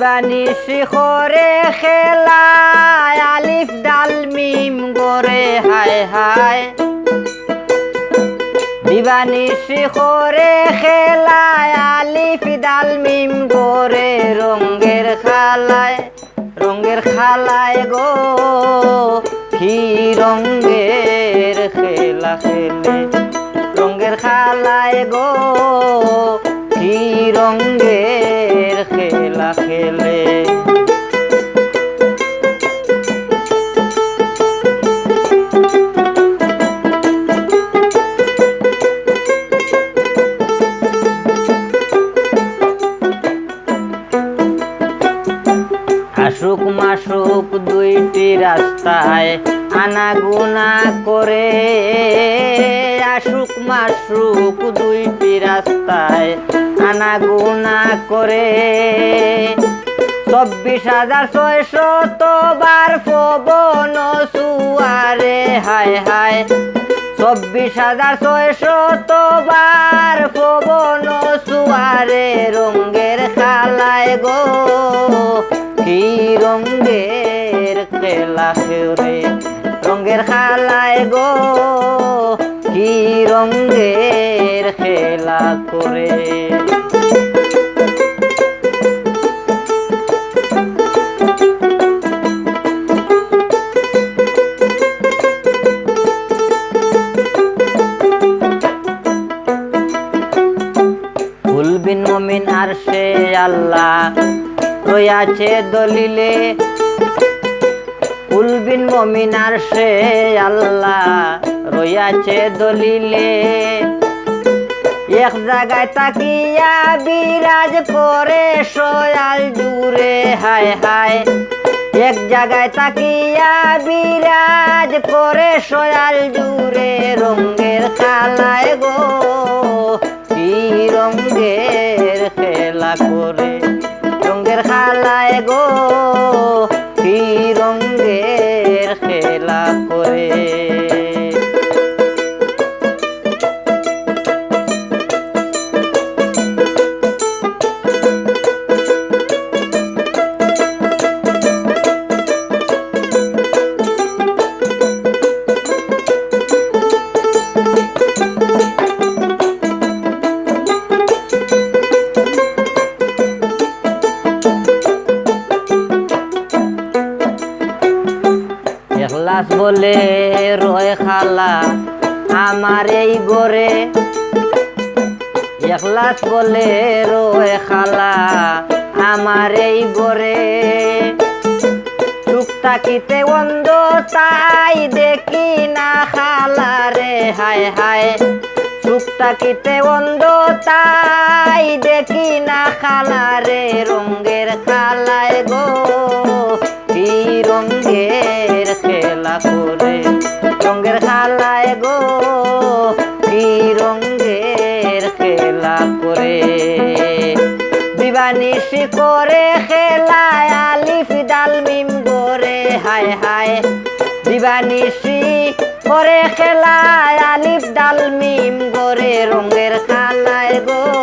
দিবানি শিখরে খেলায় আলিফ ডাল মিম গরে হায় হায়। দিবানি শিখরে খেলায় আলিফ ডাল মিম গরে রঙ্গের খালায় রঙ্গের খালায় গো। কি রঙ্গের খেলা খেলে রঙ্গের খালায় গো। কি রঙ্গের রাস্তায় আনাগুনা করে। আশুক মাসুক দুইটি রাস্তায় আনাগুনা করে। চব্বিশ হাজার ছয়শত বার পবন সুয়ারে, হায় হায়। চব্বিশ হাজার ছয়শত বার পবন সুয়ারে, রঙ্গের খালায় গো। খেলে রঙ্গের খালায় গো কি রঙ্গের খেলা করে। আর সে আল্লাহ রয়াছে দলিলে। ফুলবিন মমিন আর সে আল্লাহ রইয়াছে দলিলে। এক জায়গায় তাকিয়া বিরাজ করে সয়াল জুড়ে, হায় হায়। এক জায়গায় তাকিয়া বিরাজ করে সয়াল জুড়ে রঙ্গের খালায় গো, কি রঙ্গের খেলা করে। এখলাস বলে, রয় খালা, আমার এই গরে এখলাস বলে, রয় খালা, আমার এই গরে চুপ অন্ধ তাই দেখি না খালা রে, হায় হায়। চুপ তাকিতে অন্ধ তাই দেখি না খালা রে রঙ্গের খালায় দিবানিশি করে খেলায় আলিফ ডাল মিম গোরে, হায় হায়। দিবানিশি করে খেলায় আলিফ ডাল মিম গোরে, রঙের খালায় গো